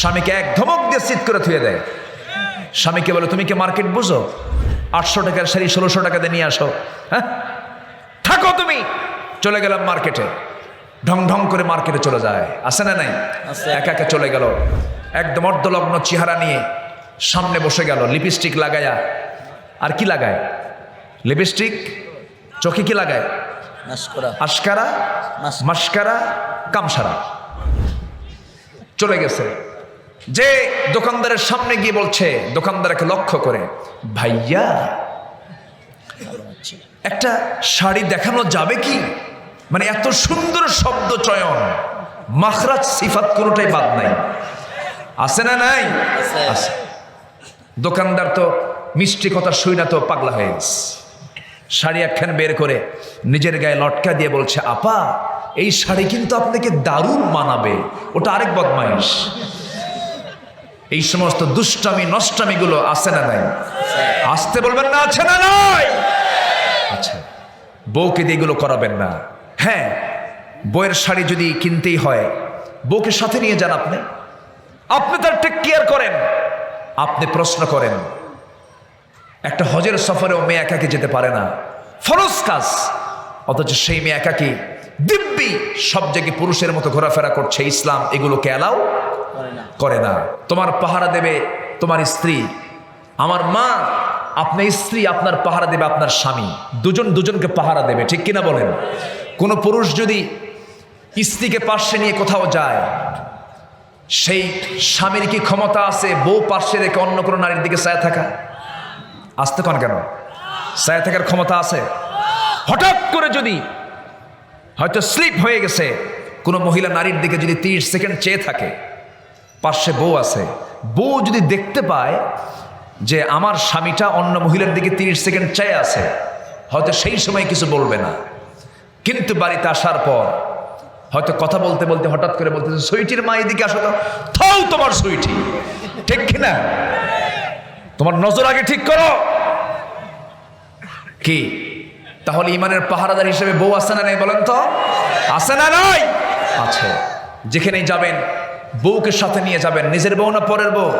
স্বামীকে এক ধমক দিয়ে সিট করে থুয়ে দেয়। স্বামীকে বলে তুমি কি মার্কেট বুঝো? আটশো টাকার শাড়ি ষোলোশো টাকা দিয়ে নিয়ে আসো। হ্যাঁ? থাকো তুমি! চলে গেলাম মার্কেটে। ঢং ঢং করে মার্কেটে চলে যায়। আসে না নাই। একা একা চলে গেল। একদম অর্ধলগ্ন চেহারা নিয়ে সামনে বসে গেল লিপস্টিক লাগায়া। আর কি লাগায়? লিপস্টিক? চোখে কি লাগায়? আশকারা? মাস্কারা? কামসারা। চলে গেছে। যে দোকানদারের সামনে গিয়ে বলছে দোকানদারকে লক্ষ্য করে ভাইয়া একটা শাড়ি দেখানো যাবে কি? মানে এত সুন্দর শব্দ চয়ন। মাখরাজ সিফাত কোনোটাই বাদ নাই। আছে না নাই? আছে। দোকানদার তো মিষ্টি কথা শুই না তো পাগলা হয়ে গেছে। শাড়ি একখান বের করে নিজের গায়ে লটকা দিয়ে বলছে আপা এই শাড়ি কিন্তু আপনাকে দারুণ মানাবে। ওটা আরেক বদমাইশ। এই সমস্ত দুষ্টামি, নষ্টামিগুলো আছে না নাই? আসতে বলবেন না, আছে না নাই? আচ্ছা বউকে দিয়ে এগুলো করাবেন না। হ্যাঁ বইয়ের শাড়ি যদি কিনতেই হয়, বউকে সাথে নিয়ে যান আপনি। আপনি তার টেক কেয়ার করেন। আপনি প্রশ্ন করেন, একটা হজের সফরেও মেয়ে একাকে যেতে পারে না। ফরজ কাজ। অথচ সেই মেয়ে একাকি দিব্যি, সব জায়গায় পুরুষের মতো ঘোরাফেরা করছে, ইসলাম, এগুলোকে অ্যালাউ করে না। তোমার পাহারা দেবে তোমার স্ত্রী। আমার মা, আপনার স্ত্রী আপনার পাহারা দেবে আপনার স্বামী। দুজন দুজনকে পাহারা দেবে, ঠিক কিনা বলেন? কোনো পুরুষ যদি স্ত্রীকে পার্শ্বে নিয়ে কোথাও যায়, সেই স্বামীর কি ক্ষমতা আছে বউ পার্শ্বে রেখে অন্য কোনো নারীর দিকে ছায়া থাকা? আসতে কন কেন? ছায়া থাকার ক্ষমতা আছে? হঠাৎ করে যদি হয়তো স্লিপ হয়ে গেছে, কোনো মহিলা নারীর দিকে যদি তিরিশ সেকেন্ড চেয়ে থাকে পার্শ্বে বউ আছে। বউ যদি দেখতে পায় যে আমার স্বামীটা অন্য মহিলার দিকে তিরিশ সেকেন্ড চেয়ে আছে, হয়তো সেই সময় কিছু বলবে না। কিন্তু বাড়িতে আসার পর হয়তো কথা বলতে বলতে, হঠাৎ করে বলতেছে, সুইটির মা এদিকে আসো তো। থাও তোমার সুইটি। ঠিক কিনা তোমার নজর আগে ঠিক করো। কি? তাহলে ইমানের পাহারাদার হিসেবে বউ আছে না নাই বলেন তো? আছে না নাই? আছে। যেখানেই যাবেন বউকে সাথে নিয়ে যাবেন। নিজের বউ না পরের বউ?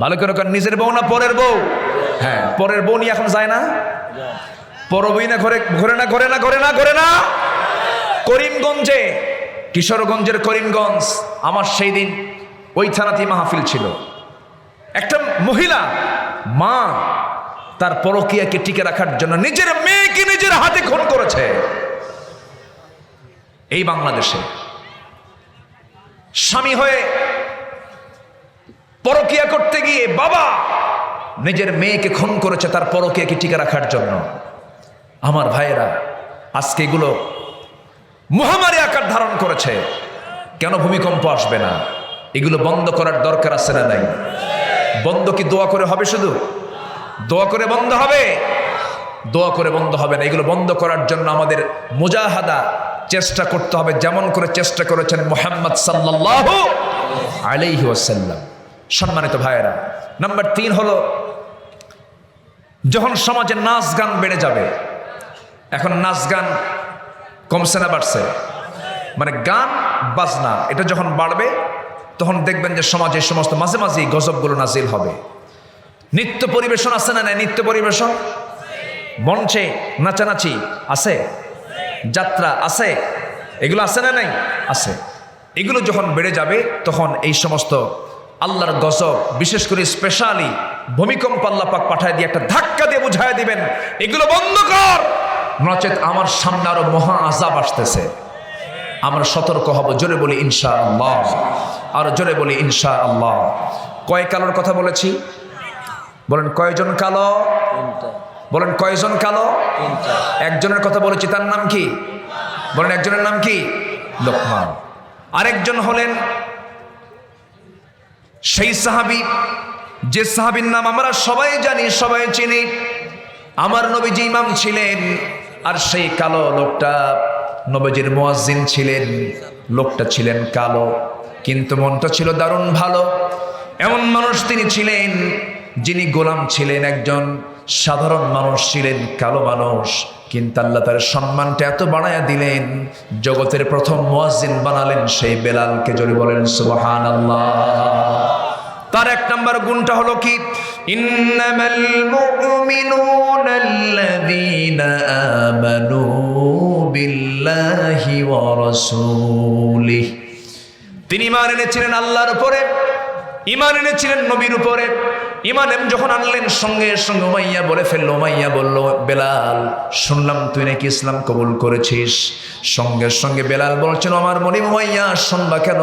ভালো করে নিজের বউ না পরের বউ? হ্যাঁ পরের বউ নিয়ে এখন যায় না। পরবই না ঘরে ঘরে না ঘরে না ঘরে না ঘরে না? করিমগঞ্জে কিশোরগঞ্জের করিমগঞ্জ আমার সেই দিন ওই থানাতেই মাহফিল ছিল। একটা মহিলা মা তার পরকিয়াকে টিকে রাখার জন্য নিজের মেয়েকে নিজের হাতে খুন করেছে। এই বাংলাদেশে। স্বামী হয়ে পরকিয়া করতে গিয়ে বাবা নিজের মেয়েকে খুন করেছে, তার পরকিয়াকে টিকে রাখার জন্য। আমার ভাইয়েরা, আজকে এগুলো মহামারী আকার ধারণ করেছে। কেন ভূমিকম্প আসবে না? এগুলো বন্ধ করার দরকার আছে না নাই? বন্ধ কি দোয়া করে হবে শুধু? দোয়া করে বন্ধ হবে? দোয়া করে বন্ধ হবে না। এগুলো বন্ধ করার জন্য আমাদের মুজাহাদা চেষ্টা করতে হবে, যেমন করে চেষ্টা করেছেন মোহাম্মদ সাল্লাল্লাহু আলাইহি ওয়াসাল্লাম। সম্মানিত ভাইয়েরা, নাম্বার তিন হলো, যখন সমাজে নাচ গান বেড়ে যাবে, এখন নাচ গান কমছে না বাড়ছে। মানে গান, বাজনা, এটা যখন বাড়বে, তখন দেখবেন যে সমাজে সমস্ত মাঝে মাঝেই গজবগুলো নাজিল হবে। নৃত্য পরিবেশন আছে না নাই? নৃত্য পরিবেশন? মঞ্চে নাচানাচি আছে? যাত্রা আছে? এগুলো আছে না নাই? আছে। এগুলো যখন বেড়ে যাবে, তখন এই সমস্ত আল্লাহর গজব, বিশেষ করে স্পেশালি ভূমিকম্প পাক পাঠায় দিয়ে একটা ধাক্কা দিয়ে বুঝায় দিবেন, এগুলো বন্ধ কর! নচেত আমার সামনে আরও মহা আজাব আসতেছে। আমরা সতর্ক হব, জোরে বলি ইনশা আল্লাহ আরও জোরে বলি ইনশা আল্লাহ কয় কালোর কথা বলেছি? বলেন, কয়জন কালো? বলেন, কয়জন কালো? একজনের কথা বলেছি, তার নাম কি? বলেন, একজনের নাম কি? লোকমান। আরেকজন হলেন সেই সাহাবি, যে সাহাবির নাম আমরা সবাই জানি, সবাই চিনি। আমার নবীজি ইমাম ছিলেন, আর সেই কালো লোকটা নবীজির মোয়াজ্জিন ছিলেন। লোকটা ছিলেন কালো, কিন্তু মনটা ছিল দারুণ ভালো। এমন মানুষ তিনি ছিলেন, যিনি গোলাম ছিলেন একজন। সাধারণ মানুষ ছিলেন কালো মানুষ, কিন্তু আল্লাহ তার সম্মানটা এত বাড়ায়া দিলেন, জগতের প্রথম মুয়াজ্জিন বানালেন সেই বেলালকে জোরে বলেন সুবহান তার এক নম্বর গুণটা হলো কি? বিল্লাহি তিনি ইমান এনেছিলেন আল্লাহর উপরে। ইমান এনেছিলেন নবীর উপরে। ইমান এম যখন আনলেন, সঙ্গে সঙ্গে উমাইয়া বলে ফেলল, উমাইয়া বলল, বেলাল, শুনলাম তুই নাকি ইসলাম কবুল করেছিস। সঙ্গে সঙ্গে বেলাল বলছেন আমার মনি উমাইয়া, শুনবা কেন?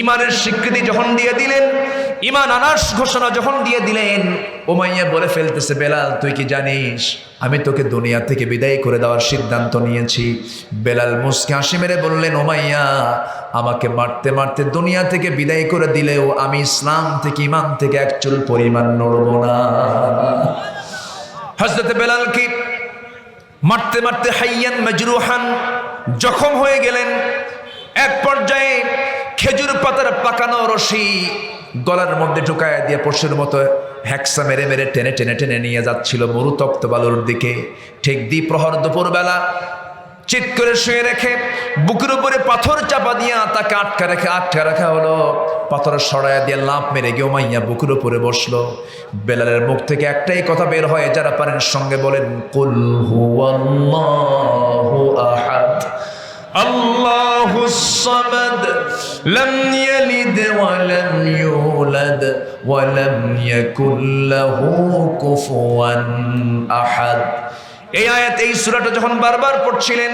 ইমানের স্বীকৃতি যখন দিয়ে দিলেন ইমান আনাস ঘোষণা যখন দিয়ে দিলেন ওমাইয়া বলে ফেলতেছে, বেলাল, তুই কি জানিস? আমি তোকে দুনিয়া থেকে বিদায় করে দেওয়ার সিদ্ধান্ত নিয়েছি। বেলাল মুসকে হাসি মেরে বললেন ওমাইয়া আমাকে মারতে মারতে দুনিয়া থেকে বিদায় করে দিলেও আমি ইসলাম থেকে ইমান থেকে একচুল পরিমাণ নড়ব না। হজরতে বেলাল কি? মারতে মারতে হাইয়ান, মজরুহান, জখম হয়ে গেলেন। এক পর্যায়ে খেজুর পাতার পাকানো রশি গলার মধ্যে ঢুকায় দিয়ে পশুর মতো হ্যাকসা মেরে মেরে টেনে টেনে টেনে নিয়ে যাচ্ছিল মরুতপ্ত বালুর দিকে। ঠিক দ্বিপ্রহর দুপুরবেলা চিৎ করে শুয়ে রেখে বুকের উপরে পাথর চাপা দিয়া তাকে আটকা রেখে আটকা রাখা হলো। পাথর সরাইয়া দিয়ে লাভ মেরে গিয়ে মাইয়া বুকের উপরে বসল। বেলালের মুখ থেকে একটাই কথা বের হয়, যারা পারেন সঙ্গে বলেন, কুল হুয়াল্লাহু আহাদ। الله الصمد لم يلد ولم يولد ولم يكن له كفوا احد এই আয়াত এই সূরাটা যখন বারবার পড়ছিলেন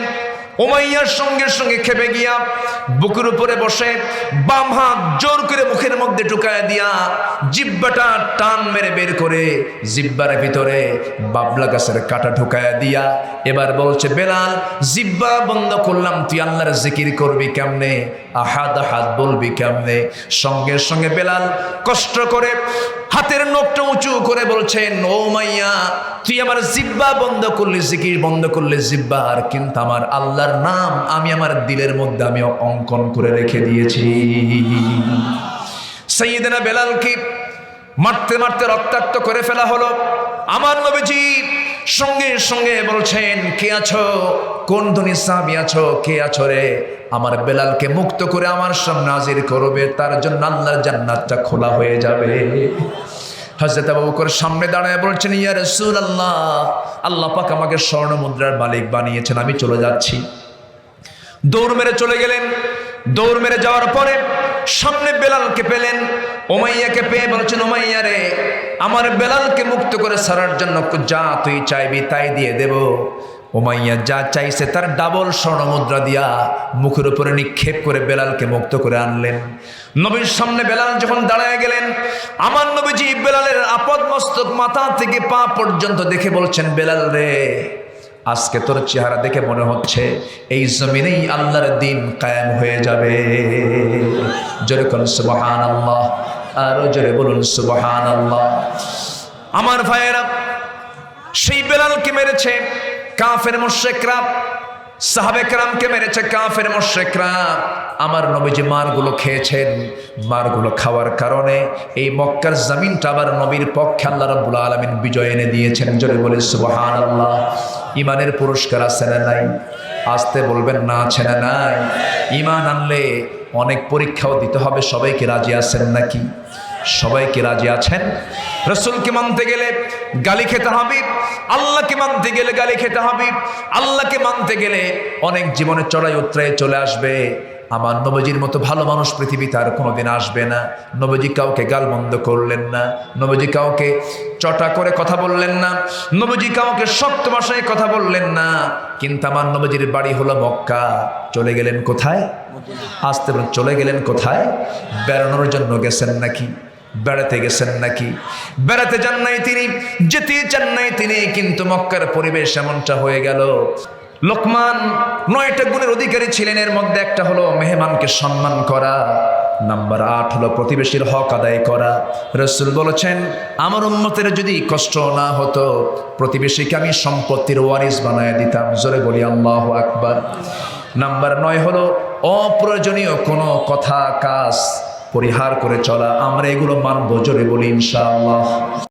উমাইয়ার সঙ্গে সঙ্গে খেপে গিয়া বুকের উপরে বসে, বাম হাত জোর করে মুখের মধ্যে ঢুকায় দিয়া জিব্বাটা টান মেরে বের করে জিব্বার ভিতরে বাবলা গাছের কাটা ঢুকায় দিয়া এবার বলছে, বেলাল, জিব্বা বন্ধ করলাম, তুই আল্লাহর জিকির করবি কেমনে? আহাদ আহাদ বলবি কেমনে? সঙ্গে সঙ্গে বেলাল কষ্ট করে হাতের নখটা উঁচু করে বলছেন, ও মাইয়া, তুই আমার জিব্বা বন্ধ করলে, জিকির বন্ধ করলে জিব্বা আর কিন্তু আমার আল্লাহর নাম আমি আমার দিলের মধ্যে আমি অঙ্কন করে রেখে দিয়েছি। সৈয়দনা বেলালকে মারতে মারতে রক্তাক্ত করে ফেলা হলো। আমার নবীজি সঙ্গে সঙ্গে বলছেন, কে আছো? কোন ধনী সাহাবি আছো? কে আছো রে? আমার বেলালকে মুক্ত করে আমার সামনে হাজির করবে, তার জন্য আল্লাহর জান্নাতটা খোলা হয়ে যাবে। হজরত আবু বকর সামনে দাঁড়ায় বলছেন, ইয়া রাসূলুল্লাহ, আল্লাহ পাক আমাকে স্বর্ণ মুদ্রার মালিক বানিয়েছেন, আমি চলে যাচ্ছি। দৌড় মেরে চলে গেলেন। দৌড় মেরে যাওয়ার পরে সামনে বেলালকে পেলেন ওমাইয়াকে পেয়ে বলছেন ওমাইয়া রে, আমার বেলালকে মুক্ত করে সারার জন্য যা তুই চাইবি তাই দিয়ে দেব। ওমাইয়া যা চাইছে তার ডাবল স্বর্ণ মুদ্রা দিয়া মুখের উপরে নিক্ষেপ করে বেলালকে মুক্ত করে আনলেন। নবীর সামনে বেলাল যখন দাঁড়ায় গেলেন, আমার নবীজি বেলালের আপদ মস্তক মাথা থেকে পা পর্যন্ত দেখে বলছেন, বেলাল রে, আজকে তোর চেহারা দেখে মনে হচ্ছে এই জমিনেই আল্লাহর দিন কায়েম হয়ে যাবে। জোরে কোন সুবহান আল্লাহ আরও জোরে বলুন সুবহান আল্লাহ আমার ভাইয়েরা, সেই বেলালকে মেরেছে। কাফের মোশেকরা সাহাবে কেরামকে মেরেছে কাফের মোশেকরা আমার নবীজি মারগুলো খেয়েছেন, মারগুলো খাওয়ার কারণে এই মক্কার জামিনটা আবার নবীর পক্ষে আল্লাহ রাব্বুল আলামিন বিজয় এনে দিয়েছেন। জোরে বলে, সুবহানাল্লাহ। ইমানের পুরস্কার আছে না নাই? আসতে বলবেন না, আছে না নাই? ইমান আনলে অনেক পরীক্ষাও দিতে হবে সবাইকে রাজি আছেন নাকি? সবাইকে রাজি আছেন? রসুলকে মানতে গেলে গালি খেতে হবে, আল্লাহকে মানতে গেলে গালি খেতে হবে, আল্লাহকে মানতে গেলে অনেক জীবনে চড়াই উত্তরায় চলে আসবে। আমার নবজির মতো ভালো মানুষ পৃথিবীতে আর কোনোদিন আসবে না। নবজি কাউকে গালমন্দ করলেন না, নবজি কাউকে চটা করে কথা বললেন না, নবজি কাউকে শক্ত ভাষায় কথা বললেন না। কিন্তু আমার নবজির বাড়ি হলো মক্কা। চলে গেলেন কোথায়? আসতে চলে গেলেন কোথায়? বেড়ানোর জন্য গেছেন নাকি? বেড়াতে গেছেন নাকি? বেড়াতে যান নাই তিনি, যেতে চান নাই তিনি, কিন্তু মক্কার পরিবেশ এমনটা হয়ে গেল। লোকমান নয়টা গুণের অধিকারী ছিলেন, এর মধ্যে একটা হলো মেহমানকে সম্মান করা, নাম্বার আট হলো প্রতিবেশীর হক আদায় করা। রসুল বলেছেন, আমার উন্মতের যদি কষ্ট না হতো, প্রতিবেশীকে আমি সম্পত্তির ওয়ারিস বানায় দিতাম। জোরে বলি, আল্লাহ আকবার। নাম্বার নয় হলো, অপ্রয়োজনীয় কোনো কথা, কাজ পরিহার করে চলা। আমরা এগুলো মানব জোরে বলি ইনশাআল্লাহ।